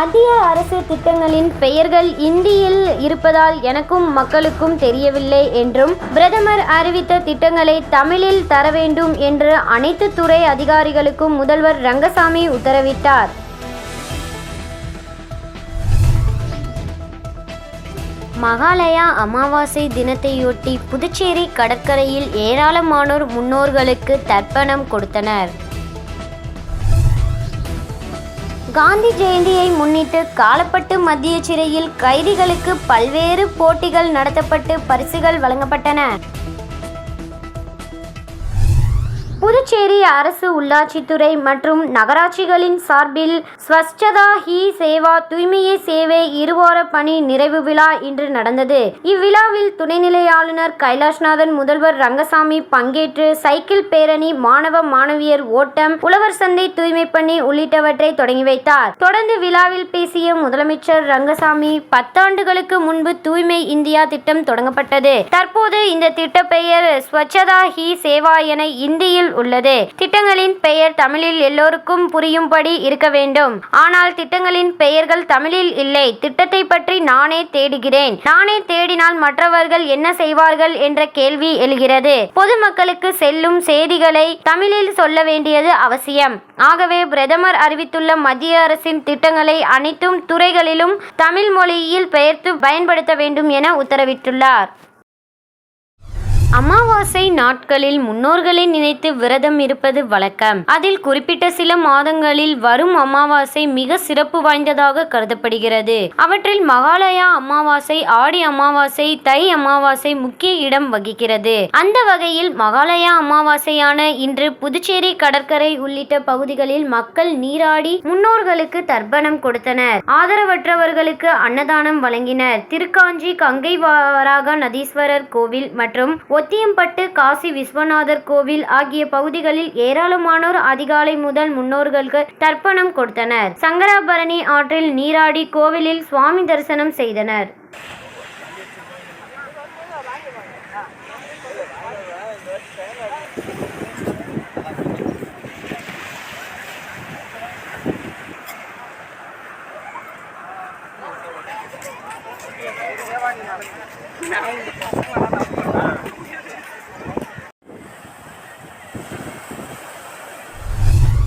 மத்திய அரசு திட்டங்களின் பெயர்கள் இந்தியில் இருப்பதால் எனக்கும் மக்களுக்கும் தெரியவில்லை என்றும் பிரதமர் அறிவித்த திட்டங்களை தமிழில் தர வேண்டும் என்று அனைத்து துறை அதிகாரிகளுக்கும் முதல்வர் ரங்கசாமி உத்தரவிட்டார். மகாலயா அமாவாசை தினத்தையொட்டி புதுச்சேரி கடற்கரையில் ஏராளமானோர் முன்னோர்களுக்கு தர்ப்பணம் கொடுத்தனர். காந்தி ஜெயந்தியை முன்னிட்டு காலப்பட்டு மத்திய சிறையில் கைதிகளுக்கு பல்வேறு போட்டிகள் நடத்தப்பட்டு பரிசுகள் வழங்கப்பட்டன. புதுச்சேரி அரசு உள்ளாட்சித்துறை மற்றும் நகராட்சிகளின் சார்பில் ஸ்வச்சதா ஹி சேவா தூய்மையே சேவை இருவார பணி நிறைவு விழா இன்று நடந்தது. இவ்விழாவில் துணைநிலை ஆளுநர் கைலாஷ்நாதன் முதல்வர் ரங்கசாமி பங்கேற்று சைக்கிள் பேரணி மாணவ மாணவியர் ஓட்டம் உழவர் சந்தை தூய்மை பணி உள்ளிட்டவற்றை தொடங்கி வைத்தார். தொடர்ந்து விழாவில் பேசிய முதலமைச்சர் ரங்கசாமி பத்தாண்டுகளுக்கு முன்பு தூய்மை இந்தியா திட்டம் தொடங்கப்பட்டது. தற்போது இந்த திட்ட பெயர் ஸ்வச்சதா ஹி சேவா என இந்தியில் உள்ளது. திட்டங்களின் பெயர் தமிழில் எல்லோருக்கும் புரியும்படி இருக்க வேண்டும். ஆனால் திட்டங்களின் பெயர்கள் தமிழில் இல்லை. திட்டத்தை பற்றி நானே தேடுகிறேன். நானே தேடினால் மற்றவர்கள் என்ன செய்வார்கள் என்ற கேள்வி எழுகிறது. பொதுமக்களுக்கு செல்லும் செய்திகளை தமிழில் சொல்ல வேண்டியது அவசியம். ஆகவே பிரதமர் அறிவித்துள்ள மத்திய அரசின் திட்டங்களை அனைத்தும் துறைகளிலும் தமிழ் மொழியில் பெயர்த்து பயன்படுத்த வேண்டும் என உத்தரவிட்டுள்ளார். அமாவாசை நாட்களில் முன்னோர்களை நினைத்து விரதம் இருப்பது வழக்கம். அதில் குறிப்பிட்ட சில மாதங்களில் வரும் அமாவாசை மிக சிறப்பு வாய்ந்ததாக கருதப்படுகிறது. அவற்றில் மகாலயா அமாவாசை ஆடி அமாவாசை தை அமாவாசை முக்கிய இடம் வகிக்கிறது. அந்த வகையில் மகாலயா அமாவாசையான இன்று புதுச்சேரி கடற்கரை உள்ளிட்ட பகுதிகளில் மக்கள் நீராடி முன்னோர்களுக்கு தர்ப்பணம் கொடுத்தனர். ஆதரவற்றவர்களுக்கு அன்னதானம் வழங்கினர். திருக்காஞ்சி கங்கை வராக நதீஸ்வரர் கோவில் மற்றும் ஒத்தியம்பட்டு காசி விஸ்வநாதர் கோவில் ஆகிய பகுதிகளில் ஏராளமானோர் அதிகாலை முதல் முன்னோர்களுக்கு தர்ப்பணம் கொடுத்தனர். சங்கராபரணி ஆற்றில் நீராடி கோவிலில் சுவாமி தரிசனம் செய்தனர்.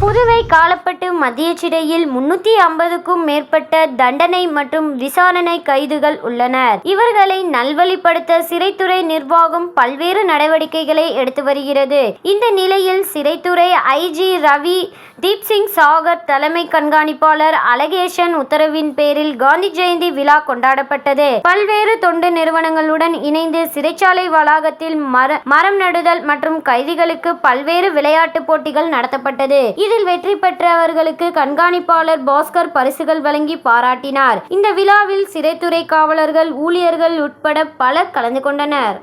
புதுவை காலப்பட்டு மத்திய சிறையில் முன்னூத்தி ஐம்பதுக்கும் மேற்பட்ட தண்டனை மற்றும் விசாரணை கைதுகள் உள்ளனர். இவர்களை நல்வழிப்படுத்த சிறைத்துறை நிர்வாகம் பல்வேறு நடவடிக்கைகளை எடுத்து வருகிறது. இந்த நிலையில் சிறைத்துறை ஐஜி ரவி தீப் சிங் சாகர் தலைமை கண்காணிப்பாளர் அலகேஷன் உத்தரவின் பேரில் காந்தி ஜெயந்தி விழா கொண்டாடப்பட்டது. பல்வேறு தொண்டு நிறுவனங்களுடன் இணைந்து சிறைச்சாலை வளாகத்தில் மர மரம் நடுதல் மற்றும் கைதிகளுக்கு பல்வேறு விளையாட்டு போட்டிகள் நடத்தப்பட்டது. இதில் வெற்றி பெற்றவர்களுக்கு கண்காணிப்பாளர் பாஸ்கர் பரிசுகள் வழங்கி பாராட்டினார். இந்த விழாவில் சிறைத்துறை காவலர்கள் ஊழியர்கள் உட்பட பலர் கலந்து கொண்டனர்.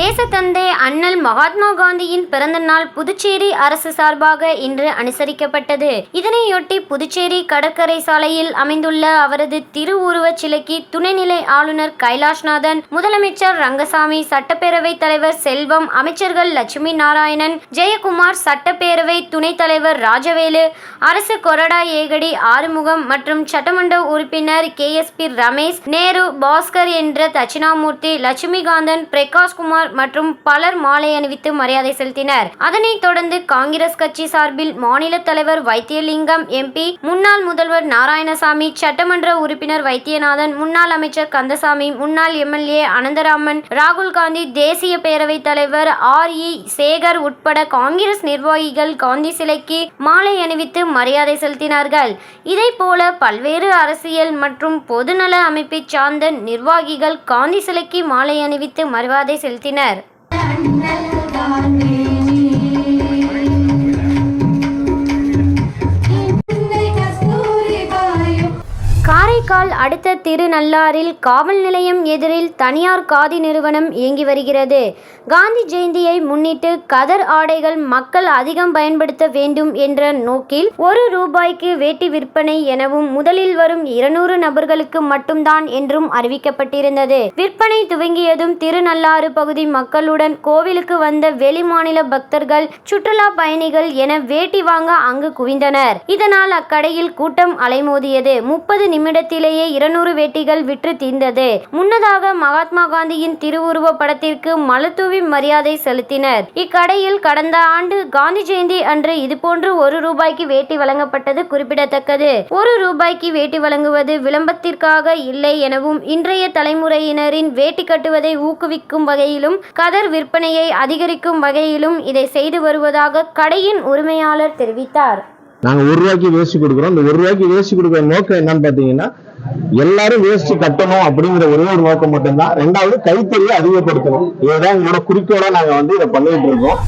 தேசத்தந்தை அண்ணல் மகாத்மா காந்தியின் பிறந்த நாள் புதுச்சேரி அரசு சார்பாக இன்று அனுசரிக்கப்பட்டது. இதனையொட்டி புதுச்சேரி கடற்கரை சாலையில் அமைந்துள்ள அவரது திருவுருவச் சிலைக்கு துணைநிலை ஆளுநர் கைலாஷ்நாதன் முதலமைச்சர் ரங்கசாமி சட்டப்பேரவைத் தலைவர் செல்வம் அமைச்சர்கள் லட்சுமி நாராயணன் ஜெயக்குமார் சட்டப்பேரவை துணைத் தலைவர் ராஜவேலு அரசு கொரடா ஏகடி ஆறுமுகம் மற்றும் சட்டமன்ற உறுப்பினர் K S P Ramesh Nehru Bhaskar என்ற தட்சிணாமூர்த்தி லட்சுமிகாந்தன் பிரகாஷ்குமார் மற்றும் பலர் மாலை அணிவித்து மரியாதை செலுத்தினர். அதனைத் தொடர்ந்து காங்கிரஸ் கட்சி சார்பில் மாநில தலைவர் வைத்தியலிங்கம் எம்பி முன்னாள் முதல்வர் நாராயணசாமி சட்டமன்ற உறுப்பினர் வைத்தியநாதன் முன்னாள் அமைச்சர் கந்தசாமி முன்னாள் எம்எல்ஏ அனந்தராமன் ராகுல் காந்தி தேசிய பேரவைத் தலைவர் ஆர் இ சேகர் உட்பட காங்கிரஸ் நிர்வாகிகள் காந்தி சிலைக்கு மாலை அணிவித்து மரியாதை செலுத்தினார்கள். இதைப்போல பல்வேறு அரசியல் மற்றும் பொதுநல அமைப்பை சார்ந்த நிர்வாகிகள் காந்தி சிலைக்கு மாலை அணிவித்து மரியாதை செலுத்தினர். வழங்கினர் காரைக்கால் அடுத்த திருநள்ளாறில் காவல் நிலையம் எதிரில் தனியார் காதி நிறுவனம் இயங்கி வருகிறது. காந்தி ஜெயந்தியை முன்னிட்டு கதர் ஆடைகள் மக்கள் அதிகம் பயன்படுத்த வேண்டும் என்ற நோக்கில் ஒரு ரூபாய்க்கு வேட்டி விற்பனை எனவும் முதலில் வரும் இருநூறு நபர்களுக்கு மட்டும்தான் என்றும் அறிவிக்கப்பட்டிருந்தது. விற்பனை துவங்கியதும் திருநள்ளாறு பகுதி மக்களுடன் கோவிலுக்கு வந்த வெளிமாநில பக்தர்கள் சுற்றுலா பயணிகள் என வேட்டி வாங்க அங்கு குவிந்தனர். இதனால் அக்கடையில் கூட்டம் அலைமோதியது. முப்பது நேரத்திலேயே இருநூறு வேட்டிகள் விற்று தீர்ந்தது. முன்னதாக மகாத்மா காந்தியின் திருவுருவ படத்திற்கு மலத்தூவி மரியாதை செலுத்தினர். இக்கடையில் கடந்த ஆண்டு காந்தி ஜெயந்தி அன்று இதுபோன்று ஒரு ரூபாய்க்கு வேட்டி வழங்கப்பட்டது குறிப்பிடத்தக்கது. ஒரு ரூபாய்க்கு வேட்டி வழங்குவது விளம்பரத்திற்காக இல்லை எனவும் இன்றைய தலைமுறையினரின் வேட்டி கட்டுவதை ஊக்குவிக்கும் வகையிலும் கதர் விற்பனையை அதிகரிக்கும் வகையிலும் இதை செய்து வருவதாக கடையின் உரிமையாளர் தெரிவித்தார். நாங்க ஒரு ரூபாய்க்கு வேஸ்ட் கொடுக்குறோம். இந்த ஒரு ரூபாய்க்கு வேஸ்ட் கொடுக்குற நோக்கம் என்னன்னு பாத்தீங்கன்னா எல்லாரும் வேஸ்ட் கட்டணும் அப்படிங்கிற ஒரே ஒரு நோக்கம் மட்டும்தான். ரெண்டாவது கைத்தறியை அதிகப்படுத்தணும். இதுதான் எங்களோட குறிக்கோட நாங்க வந்து இதை பண்ணிட்டு இருக்கோம்.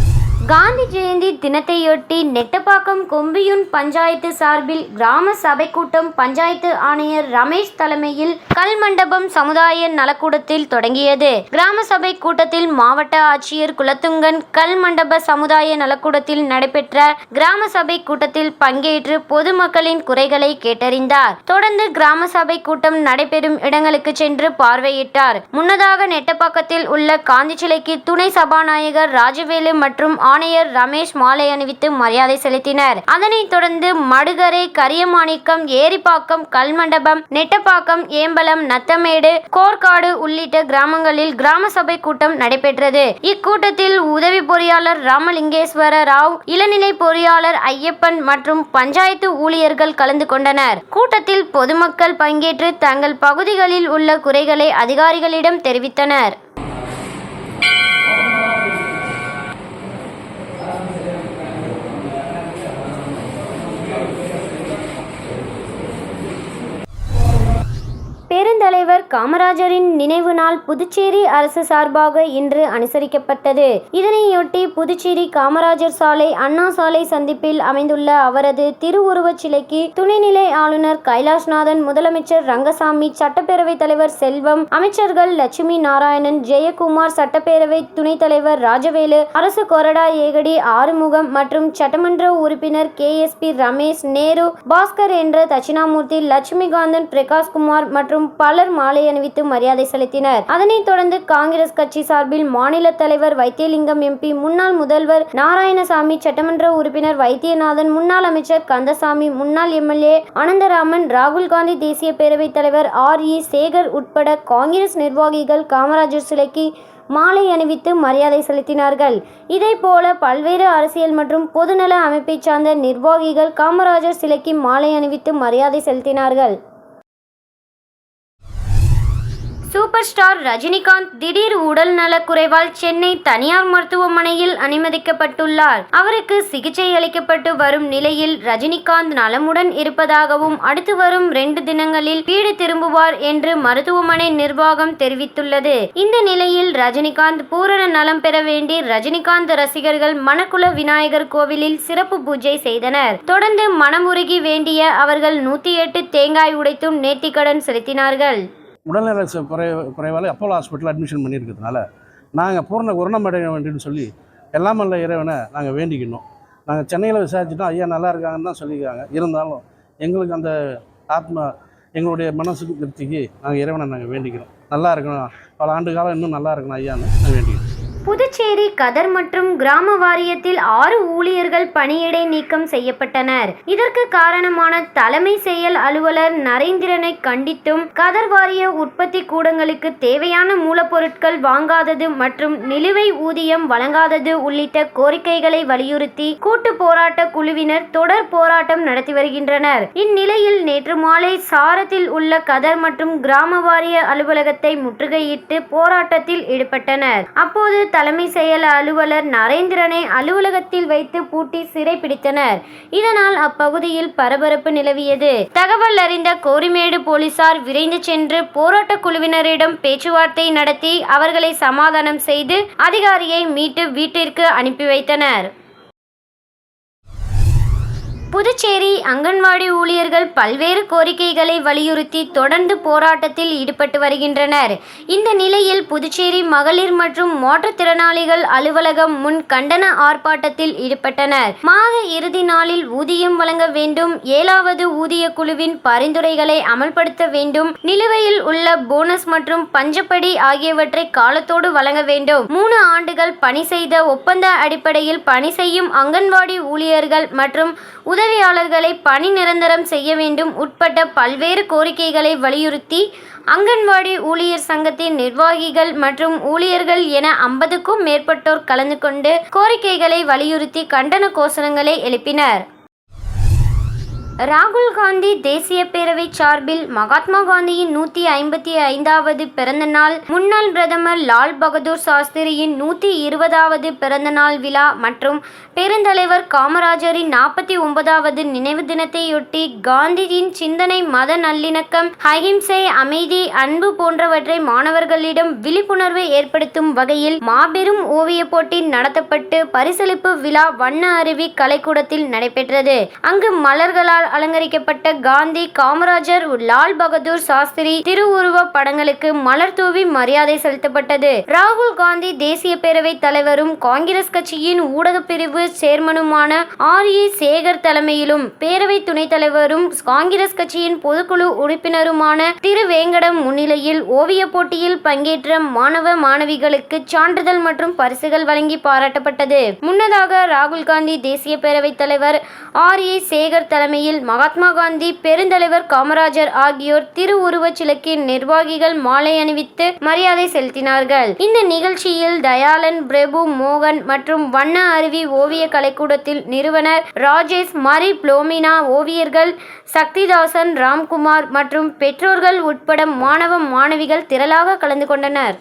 காந்தி ஜெயந்தி தினத்தையொட்டி நெட்டப்பாக்கம் கொம்பியூன் பஞ்சாயத்து சார்பில் கிராம சபை கூட்டம் பஞ்சாயத்து ஆணையர் ரமேஷ் தலைமையில் கல் மண்டபம் சமுதாய நலக்கூடத்தில் தொடங்கியது. கிராம சபை கூட்டத்தில் மாவட்ட ஆட்சியர் குலத்துங்கன் கல் மண்டப சமுதாய நலக்கூடத்தில் நடைபெற்ற கிராம சபை கூட்டத்தில் பங்கேற்று பொதுமக்களின் குறைகளை கேட்டறிந்தார். தொடர்ந்து கிராம சபை கூட்டம் நடைபெறும் இடங்களுக்கு சென்று பார்வையிட்டார். முன்னதாக நெட்டப்பாக்கத்தில் உள்ள காந்தி சிலைக்கு துணை சபாநாயகர் ராஜவேலு மற்றும் ஆணையர் ரமேஷ் மாலை அணிவித்து மரியாதை செலுத்தினர். அதனைத் தொடர்ந்து மடுகரை கரியமாணிக்கம் ஏரிப்பாக்கம் கல்மண்டபம் நெட்டப்பாக்கம் ஏம்பலம் நத்தமேடு கோர்க்காடு உள்ளிட்ட கிராமங்களில் கிராம சபை கூட்டம் நடைபெற்றது. இக்கூட்டத்தில் உதவி பொறியாளர் ராமலிங்கேஸ்வர ராவ் இளநிலை பொறியாளர் ஐயப்பன் மற்றும் பஞ்சாயத்து ஊழியர்கள் கலந்து கொண்டனர். கூட்டத்தில் பொதுமக்கள் பங்கேற்று தங்கள் பகுதிகளில் உள்ள குறைகளை அதிகாரிகளிடம் தெரிவித்தனர் பெருந்தலைவர் காமராஜரின் நினைவு நாள் புதுச்சேரி அரசு சார்பாக இன்று அனுசரிக்கப்பட்டது. இதனையொட்டி புதுச்சேரி காமராஜர் சாலை அண்ணா சாலை சந்திப்பில் அமைந்துள்ள அவரது திருவுருவச் சிலைக்கு துணைநிலை ஆளுநர் கைலாஷ்நாதன் முதலமைச்சர் ரங்கசாமி சட்டப்பேரவைத் தலைவர் செல்வம் அமைச்சர்கள் லட்சுமி நாராயணன் ஜெயக்குமார் சட்டப்பேரவை துணைத் தலைவர் ராஜவேலு அரசு கொறடா ஏகடி ஆறுமுகம் மற்றும் சட்டமன்ற உறுப்பினர் K. S. P. Ramesh Nehru Bhaskar என்ற தட்சிணாமூர்த்தி லட்சுமிகாந்தன் பிரகாஷ்குமார் மற்றும் பலர் மாலை அணிவித்து மரியாதை செலுத்தினர். அதனைத் தொடர்ந்து காங்கிரஸ் கட்சி சார்பில் மாநில தலைவர் வைத்தியலிங்கம் எம்பி முன்னாள் முதல்வர் நாராயணசாமி சட்டமன்ற உறுப்பினர் வைத்தியநாதன் முன்னாள் அமைச்சர் கந்தசாமி முன்னாள் எம்எல்ஏ அனந்தராமன் ராகுல் காந்தி தேசிய பேரவைத் தலைவர் ஆர். இ. சேகர் உட்பட காங்கிரஸ் நிர்வாகிகள் காமராஜர் சிலைக்கு மாலை அணிவித்து மரியாதை செலுத்தினார்கள். இதேபோல பல்வேறு அரசியல் மற்றும் பொதுநல அமைப்பைச் சார்ந்த நிர்வாகிகள் காமராஜர் சிலைக்கு மாலை அணிவித்து மரியாதை செலுத்தினார்கள். சூப்பர் ஸ்டார் ரஜினிகாந்த் திடீர் உடல் நலக்குறைவால் சென்னை தனியார் மருத்துவமனையில் அனுமதிக்கப்பட்டுள்ளார். அவருக்கு சிகிச்சை அளிக்கப்பட்டு வரும் நிலையில் ரஜினிகாந்த் நலமுடன் இருப்பதாகவும் அடுத்து வரும் ரெண்டு தினங்களில் வீடு திரும்புவார் என்று மருத்துவமனை நிர்வாகம் தெரிவித்துள்ளது. இந்த நிலையில் ரஜினிகாந்த் பூரண நலம் பெற வேண்டி ரஜினிகாந்த் ரசிகர்கள் மணக்குள விநாயகர் கோவிலில் சிறப்பு பூஜை செய்தனர். தொடர்ந்து மனமுருகி வேண்டிய அவர்கள் நூத்தி எட்டு தேங்காய் உடைத்தும் நேர்த்திக்கடன் செலுத்தினார்கள். உடல்நல ச- குறை குறைவால் அப்போலோ ஹாஸ்பிட்டல் அட்மிஷன் பண்ணியிருக்கிறதுனால நாங்கள் பூர்ண குணமடைய வேண்டும்னு சொல்லி எல்லாம் நல்ல இறைவனை நாங்கள் வேண்டிக்கணும் நாங்கள் சென்னையில் விசாரிச்சுட்டோம் ஐயா நல்லா இருக்காங்கன்னு தான் சொல்லியிருக்காங்க. இருந்தாலும் எங்களுக்கு அந்த ஆத்மா எங்களுடைய மனசுக்கு திருப்திக்கு நாங்கள் இறைவனை நாங்கள் வேண்டிக்கிறோம். நல்லா இருக்கணும். பல ஆண்டு காலம் இன்னும் நல்லா இருக்கணும் ஐயான்னு நான் வேண்டிக்கிறோம் புதுச்சேரி கதர் மற்றும் கிராம வாரியத்தில் ஆறு ஊழியர்கள் பணியிடை நீக்கம் செய்யப்பட்டனர். இதற்கு காரணமான தலைமை செயல் அலுவலர் நரேந்திரனை கண்டித்தும் கதர் வாரிய உற்பத்தி கூடங்களுக்கு தேவையான மூலப்பொருட்கள் வாங்காதது மற்றும் நிலுவை ஊதியம் வழங்காதது உள்ளிட்ட கோரிக்கைகளை வலியுறுத்தி கூட்டு போராட்ட குழுவினர் தொடர் போராட்டம் நடத்தி வருகின்றனர். இந்நிலையில் நேற்று மாலை சாரத்தில் உள்ள கதர் மற்றும் கிராம வாரிய அலுவலகத்தை முற்றுகையிட்டு போராட்டத்தில் ஈடுபட்டனர். அப்போது தலைமை செயல் அலுவலர் நரேந்திரனை அலுவலகத்தில் வைத்து பூட்டி சிறை பிடித்தனர். இதனால் அப்பகுதியில் பரபரப்பு நிலவியது. தகவல் அறிந்த கோரிமேடு போலீசார் விரைந்து சென்று போராட்ட குழுவினரிடம் பேச்சுவார்த்தை நடத்தி அவர்களை சமாதானம் செய்து அதிகாரியை மீட்டு வீட்டிற்கு அனுப்பி வைத்தனர். புதுச்சேரி அங்கன்வாடி ஊழியர்கள் பல்வேறு கோரிக்கைகளை வலியுறுத்தி தொடர்ந்து போராட்டத்தில் ஈடுபட்டு வருகின்றனர். இந்த நிலையில் புதுச்சேரி மகளிர் மற்றும் மாற்றுத்திறனாளிகள் அலுவலகம் முன் கண்டன ஆர்ப்பாட்டத்தில் ஈடுபட்டனர். மாத இறுதி நாளில் ஊதியம் வழங்க வேண்டும் ஏழாவது ஊதிய குழுவின் பரிந்துரைகளை அமல்படுத்த வேண்டும் நிலுவையில் உள்ள போனஸ் மற்றும் பஞ்சப்படி ஆகியவற்றை காலத்தோடு வழங்க வேண்டும். மூணு ஆண்டுகள் பணி செய்த ஒப்பந்த அடிப்படையில் பணி செய்யும் அங்கன்வாடி ஊழியர்கள் மற்றும் உதவியாளர்களை பணி நிரந்தரம் செய்ய வேண்டும் உட்பட்ட பல்வேறு கோரிக்கைகளை வலியுறுத்தி அங்கன்வாடி ஊழியர் சங்கத்தின் நிர்வாகிகள் மற்றும் ஊழியர்கள் என ஐம்பதுக்கும் மேற்பட்டோர் கலந்து கொண்டு கோரிக்கைகளை வலியுறுத்தி கண்டன கோஷங்களை எழுப்பினர். ராகுல் காந்தி தேசிய பேரவை சார்பில் மகாத்மா காந்தியின் நூற்றி ஐம்பத்தி ஐந்தாவது பிறந்த நாள் முன்னாள் பிரதமர் லால் பகதூர் சாஸ்திரியின் நூற்றி இருபதாவது பிறந்த நாள் விழா மற்றும் பெருந்தலைவர் காமராஜரின் நாற்பத்தி ஒன்பதாவது நினைவு தினத்தையொட்டி காந்தியின் சிந்தனை மத நல்லிணக்கம் அஹிம்சை அமைதி அன்பு போன்றவற்றை மாணவர்களிடம் விழிப்புணர்வை ஏற்படுத்தும் வகையில் மாபெரும் ஓவியப் போட்டி நடத்தப்பட்டு பரிசளிப்பு விழா வண்ண அருவி கலைக்கூடத்தில் நடைபெற்றது. அங்கு மலர்களால் அலங்கரிக்கப்பட்ட காந்தி காமராஜர் லால் பகதூர் சாஸ்திரி திருவுருவ படங்களுக்கு மலர் தூவி மரியாதை செலுத்தப்பட்டது. ராகுல் காந்தி தேசிய பேரவைத் தலைவரும் காங்கிரஸ் கட்சியின் ஊடக பிரிவு சேர்மனுமான ஆர் ஏ சேகர் தலைமையிலும் பேரவை துணைத் தலைவரும் காங்கிரஸ் கட்சியின் பொதுக்குழு உறுப்பினருமான திரு வேங்கடம் முன்னிலையில் ஓவியப் போட்டியில் பங்கேற்ற மாணவ மாணவிகளுக்கு சான்றிதழ் மற்றும் பரிசுகள் வழங்கி பாராட்டப்பட்டது. முன்னதாக ராகுல் காந்தி தேசிய பேரவைத் தலைவர் ஆர் ஏ சேகர் தலைமையில் மகாத்மா காந்தி பெருந்தலைவர் காமராஜர் ஆகியோர் திருவுருவச் சிலைக்கின் நிர்வாகிகள் மாலை அணிவித்து மரியாதை செலுத்தினார்கள். இந்த நிகழ்ச்சியில் தயாளன் பிரபு மோகன் மற்றும் வண்ண அருவி ஓவிய கலைக்கூடத்தில் நிறுவனர் ராஜேஷ் மரி புளோமினா ஓவியர்கள் சக்திதாசன் ராம்குமார் மற்றும் பெற்றோர்கள் உட்பட மாணவ மாணவிகள் திரளாக கலந்து கொண்டனர்.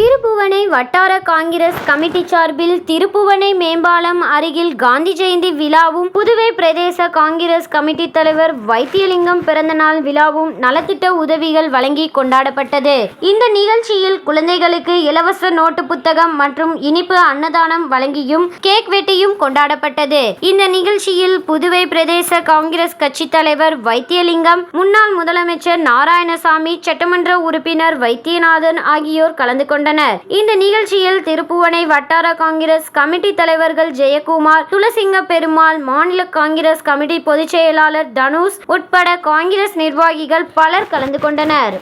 திருப்புவனை வட்டார காங்கிரஸ் கமிட்டி சார்பில் திருப்புவனை மேம்பாலம் அருகில் காந்தி ஜெயந்தி விழாவும் புதுவை பிரதேச காங்கிரஸ் கமிட்டி தலைவர் வைத்தியலிங்கம் பிறந்தநாள் விழாவும் நலத்திட்ட உதவிகள் வழங்கி கொண்டாடப்பட்டது. இந்த நிகழ்ச்சியில் குழந்தைகளுக்கு இலவச நோட்டு புத்தகம் மற்றும் இனிப்பு அன்னதானம் வழங்கியும் கேக் வெட்டியும் கொண்டாடப்பட்டது. இந்த நிகழ்ச்சியில் புதுவை பிரதேச காங்கிரஸ் கட்சி தலைவர் வைத்தியலிங்கம் முன்னாள் முதலமைச்சர் நாராயணசாமி சட்டமன்ற உறுப்பினர் வைத்தியநாதன் ஆகியோர் கலந்து கொண்டனர். இந்த நிகழ்ச்சியில் திருப்புவனை வட்டார காங்கிரஸ் கமிட்டி தலைவர்கள் ஜெயக்குமார் துளசிங்க பெருமாள் மாநில காங்கிரஸ் கமிட்டி பொதுச் செயலாளர் தனுஷ் உட்பட காங்கிரஸ் நிர்வாகிகள் பலர் கலந்து கொண்டனர்.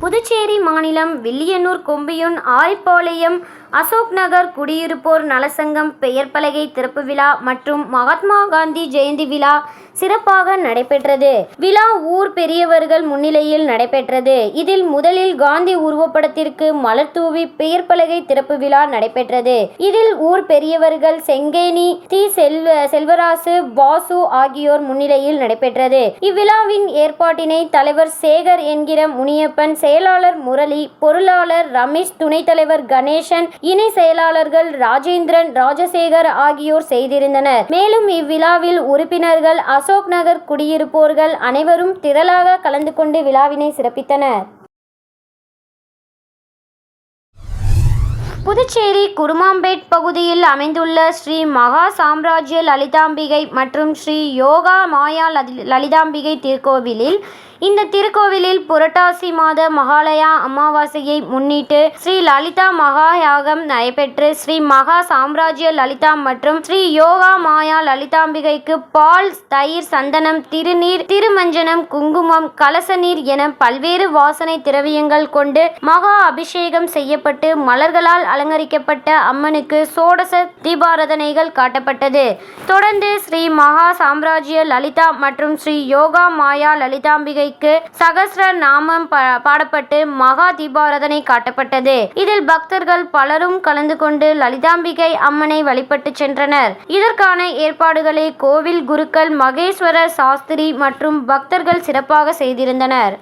புதுச்சேரி மாநிலம் வில்லியனூர் கொம்பியூன் ஆரிப்பாளையம் அசோக் நகர் குடியிருப்போர் நலசங்கம் பெயர் பலகை திறப்பு விழா மற்றும் மகாத்மா காந்தி ஜெயந்தி விழா சிறப்பாக நடைபெற்றது. விழா ஊர் பெரியவர்கள் முன்னிலையில் நடைபெற்றது. இதில் முதலில் காந்தி உருவப்படத்திற்கு மலர் தூவி பெயர் பலகை திறப்பு விழா நடைபெற்றது. இதில் ஊர் பெரியவர்கள் செங்கேனி தி. செல்வ செல்வராசு பாசு ஆகியோர் முன்னிலையில் நடைபெற்றது. இவ்விழாவின் ஏற்பாட்டினை தலைவர் சேகர் என்கிற முனியப்பன் செயலாளர் முரளி பொருளாளர் ரமேஷ் துணைத் தலைவர் கணேசன் இணை செயலாளர்கள் ராஜேந்திரன் ராஜசேகர் ஆகியோர் செய்திருந்தனர். மேலும் இவ்விழாவில் உறுப்பினர்கள் அசோக் நகர் குடியிருப்போர்கள் அனைவரும் திரளாக கலந்து கொண்டு விழாவினை சிறப்பித்தனர். புதுச்சேரி குருமாம்பேட் பகுதியில் அமைந்துள்ள ஸ்ரீ மகா சாம்ராஜ்ய லலிதாம்பிகை மற்றும் ஸ்ரீ யோகா மாயா லலிதாம்பிகை திருக்கோவிலில் இந்த திருக்கோவிலில் புரட்டாசி மாத மகாலயா அமாவாசையை முன்னிட்டு ஸ்ரீ லலிதா மகா யாகம் நடைபெற்று ஸ்ரீ மகா சாம்ராஜ்ய லலிதா மற்றும் ஸ்ரீ யோகா மாயா லலிதாம்பிகைக்கு பால் தயிர் சந்தனம் திருநீர் திருமஞ்சனம் குங்குமம் கலச நீர் என பல்வேறு வாசனை திரவியங்கள் கொண்டு மகா அபிஷேகம் செய்யப்பட்டு மலர்களால் அலங்கரிக்கப்பட்ட அம்மனுக்கு சோடச தீபாரதனைகள் காட்டப்பட்டது. தொடர்ந்து ஸ்ரீ மகா சாம்ராஜ்ய லலிதா மற்றும் ஸ்ரீ யோகா மாயா லலிதாம்பிகை லலிதாம்பிகைக்கு சகஸ்ர நாமம் பாடப்பட்டு மகா தீபாரதனை காட்டப்பட்டது. இதில் பக்தர்கள் பலரும் கலந்து கொண்டு லலிதாம்பிகை அம்மனை வழிபட்டு சென்றனர். இதற்கான ஏற்பாடுகளை கோவில் குருக்கள் மகேஸ்வர சாஸ்திரி மற்றும் பக்தர்கள் சிறப்பாக செய்திருந்தனர்.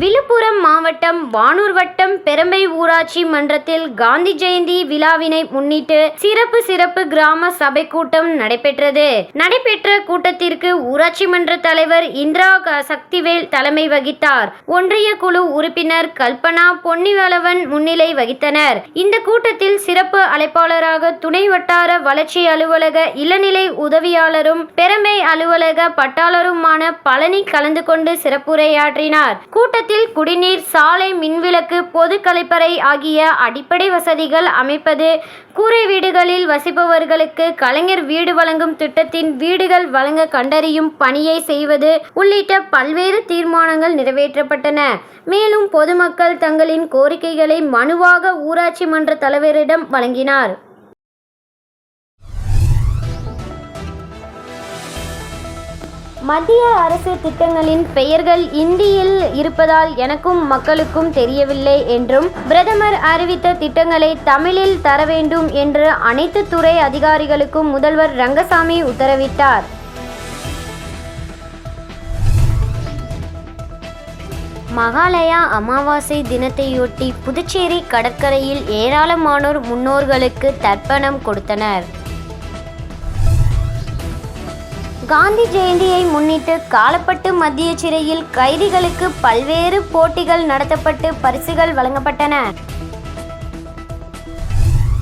விழுப்புரம் மாவட்டம் வானூர் வட்டம் பெரம்பை ஊராட்சி மன்றத்தில் காந்தி ஜெயந்தி விழாவினை முன்னிட்டு சிறப்பு சிறப்பு கிராம சபை கூட்டம் நடைபெற்றது. நடைபெற்ற கூட்டத்திற்கு ஊராட்சி மன்ற தலைவர் இந்திரா சக்திவேல் தலைமை வகித்தார். ஒன்றிய குழு உறுப்பினர் கல்பனா பொன்னிவளவன் முன்னிலை வகித்தனர். இந்த கூட்டத்தில் சிறப்பு அழைப்பாளராக துணை வட்டார வளர்ச்சி அலுவலக இளநிலை உதவியாளரும் பெரம்பை அலுவலக பட்டாளருமான பழனி கலந்து கொண்டு சிறப்புரையாற்றினார். கூட்டத்தில் குடிநீர் சாலை மின்விளக்கு பொது கழிப்பறை ஆகிய அடிப்படை வசதிகள் அமைப்பது கூரை வீடுகளில் வசிப்பவர்களுக்கு கலைஞர் வீடு வழங்கும் திட்டத்தின் வீடுகள் வழங்க கண்டறியும் பணியை செய்வது உள்ளிட்ட பல்வேறு தீர்மானங்கள் நிறைவேற்றப்பட்டன. மேலும் பொதுமக்கள் தங்களின் கோரிக்கைகளை மனுவாக ஊராட்சி மன்ற தலைவரிடம் வழங்கினார். மத்திய அரசு திட்டங்களின் பெயர்கள் இந்தியில் இருப்பதால் எனக்கும் மக்களுக்கும் தெரியவில்லை என்றும் பிரதமர் அறிவித்த திட்டங்களை தமிழில் தர வேண்டும் என்று அனைத்து துறை அதிகாரிகளுக்கும் முதல்வர் ரங்கசாமி உத்தரவிட்டார். மகாலயா அமாவாசை தினத்தையொட்டி புதுச்சேரி கடற்கரையில் ஏராளமானோர் முன்னோர்களுக்கு தர்ப்பணம் கொடுத்தனர். காந்தி ஜெயந்தியை முன்னிட்டு காலப்பட்டு மத்திய சிறையில் கைதிகளுக்கு பல்வேறு போட்டிகள் நடத்தப்பட்டு பரிசுகள் வழங்கப்பட்டன.